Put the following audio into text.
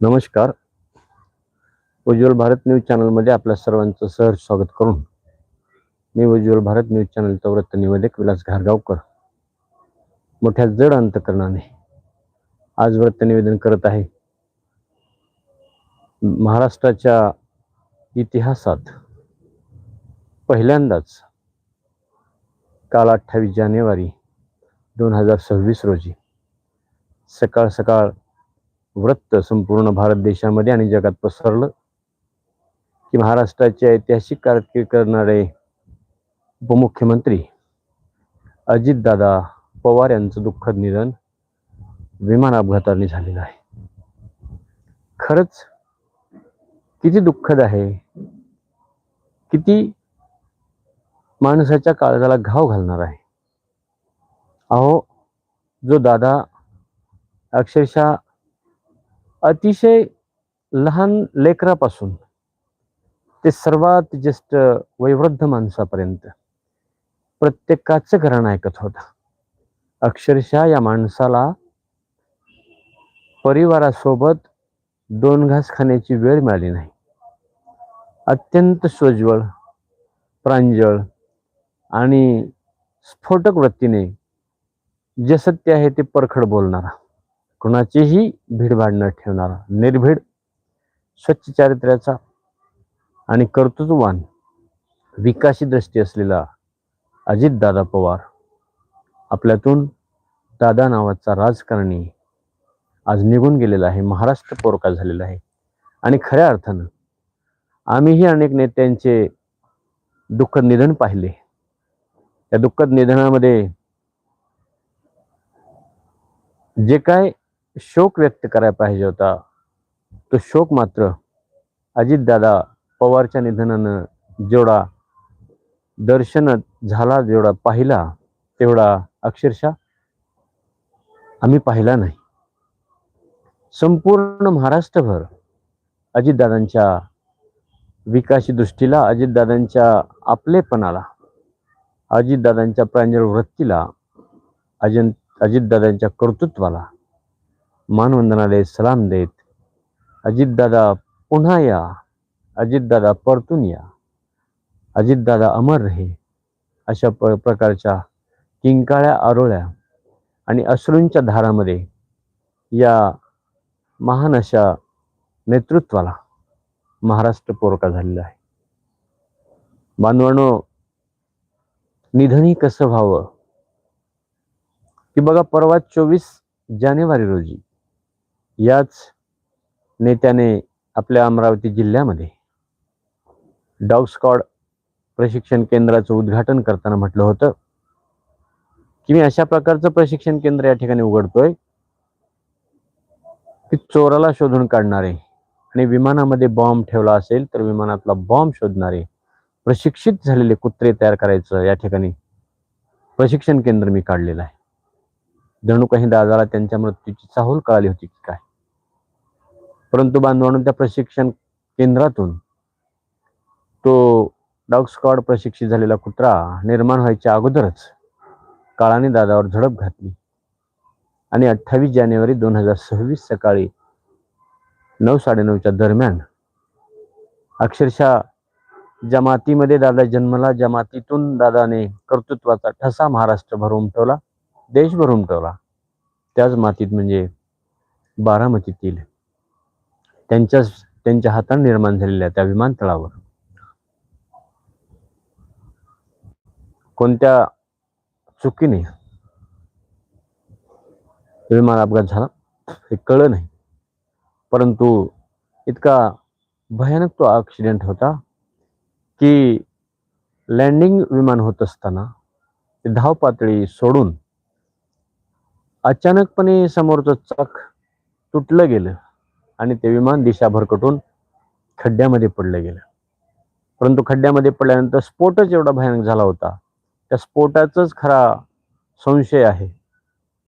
नमस्कार. उज्ज्वल भारत न्यूज चॅनलमध्ये आपल्या सर्वांचं सहर्ष स्वागत करून मी उज्ज्वल भारत न्यूज चॅनलचा वृत्त निवेदक विलास घारगावकर. मोठ्या जड अंतकरणाने आज वृत्त निवेदन करत आहे. महाराष्ट्राच्या इतिहासात पहिल्यांदाच काल अठ्ठावीस जानेवारी दोन हजार सव्वीस रोजी सकाळ सकाळ वृत्त संपूर्ण भारत देशामध्ये आणि जगात पसरलं. की महाराष्ट्राची ऐतिहासिक कारकीर्द करणारे उपमुख्यमंत्री अजितदादा पवार यांचं दुःखद निधन विमान अपघाताने झालेलं आहे. खरंच किती दुःखद आहे. किती माणसाच्या काळजाला घाव घालणार आहे. अहो जो दादा अक्षरशः अतिशय लहान लेकरापासून ते सर्वात ज्येष्ठ वैवृद्ध माणसापर्यंत प्रत्येकाचं घराणं ऐकत होता. अक्षरशः या माणसाला परिवारासोबत दोन घास खाण्याची वेळ मिळाली नाही. अत्यंत सोज्वळ प्रांजळ आणि स्फोटक वृत्तीने जे सत्य आहे ते परखड बोलणारा. कुणाचीही भीडभाड न ठेवणारा निर्भीड स्वच्छ चारित्र्याचा आणि कर्तृत्ववान विकासी दृष्टी असलेला अजितदादा पवार आपल्यातून दादा नावाचा राजकारणी आज निघून गेलेला आहे महाराष्ट्र पोरका झालेला आहे. आणि खऱ्या अर्थानं आम्हीही अनेक नेत्यांचे दुःखद निधन पाहिले. या दुःखद निधनामध्ये जे काय शोक व्यक्त करायला पाहिजे होता. तो शोक मात्र अजितदादा पवारच्या निधनानं जेवढा दर्शन झाला जेवढा पाहिला तेवढा अक्षरशः आम्ही पाहिला नाही. संपूर्ण महाराष्ट्रभर अजितदादांच्या विकासी दृष्टीला अजितदादांच्या आपलेपणाला अजितदादांच्या प्रांजळ वृत्तीला अजन अजितदादांच्या कर्तृत्वाला मानवंदनाला सलाम देत. अजितदादा पुन्हा या. अजितदादा परतून या. अजितदादा अमर रहे. अशा प प्रकारच्या किंकाळ्या आरोळ्या आणि अश्रूंच्या धारामध्ये या महान अशा नेतृत्वाला महाराष्ट्र पोरका झालेला आहे. बांधवानो निधनही कसं व्हावं? की बघा परवा चोवीस जानेवारी रोजी याच नेत्याने आपल्या अमरावती जिल्ह्यामध्ये डॉग स्कॉड प्रशिक्षण केंद्राचं उद्घाटन करताना म्हटलं होतं. की मी अशा प्रकारचं प्रशिक्षण केंद्र या ठिकाणी उघडतोय? की चोराला शोधून काढणारे आणि विमानामध्ये बॉम्ब ठेवला असेल तर विमानातला बॉम्ब शोधणारे प्रशिक्षित झालेले कुत्रे तयार करायचं या ठिकाणी प्रशिक्षण केंद्र मी काढलेलं आहे. जणू काही दादाला त्यांच्या मृत्यूची चाहूल कळाली होती की काय? परंतु बांधवांनो त्या प्रशिक्षण केंद्रातून तो डॉग स्क्वॉड प्रशिक्षित झालेला कुत्रा निर्माण व्हायच्या अगोदरच काळाने दादावर झडप घातली. आणि अठ्ठावीस जानेवारी दोन हजार सव्वीस सकाळी नऊ साडेनऊच्या दरम्यान अक्षरशः जमातीमध्ये दादा जन्मला जमातीतून दादाने कर्तृत्वाचा ठसा महाराष्ट्रभर उमटवला देशभर उमटवला. त्याच मातीत म्हणजे बारामतीतील त्यांच्या त्यांच्या हाताने निर्माण झालेल्या त्या विमानतळावर कोणत्या चुकीने विमान अपघात झाला हे कळलं नाही. परंतु इतका भयानक तो ॲक्सिडेंट होता की लँडिंग विमान होत असताना ते धाव पातळी सोडून अचानकपणे समोरचं चाक तुटलं गेलं. आणि ते विमान दिशा भरकटून खड्ड्यामध्ये पडलं गेलं. परंतु खड्ड्यामध्ये पडल्यानंतर स्फोटच एवढा भयानक झाला होता. त्या स्फोटाचाच खरा संशय आहे.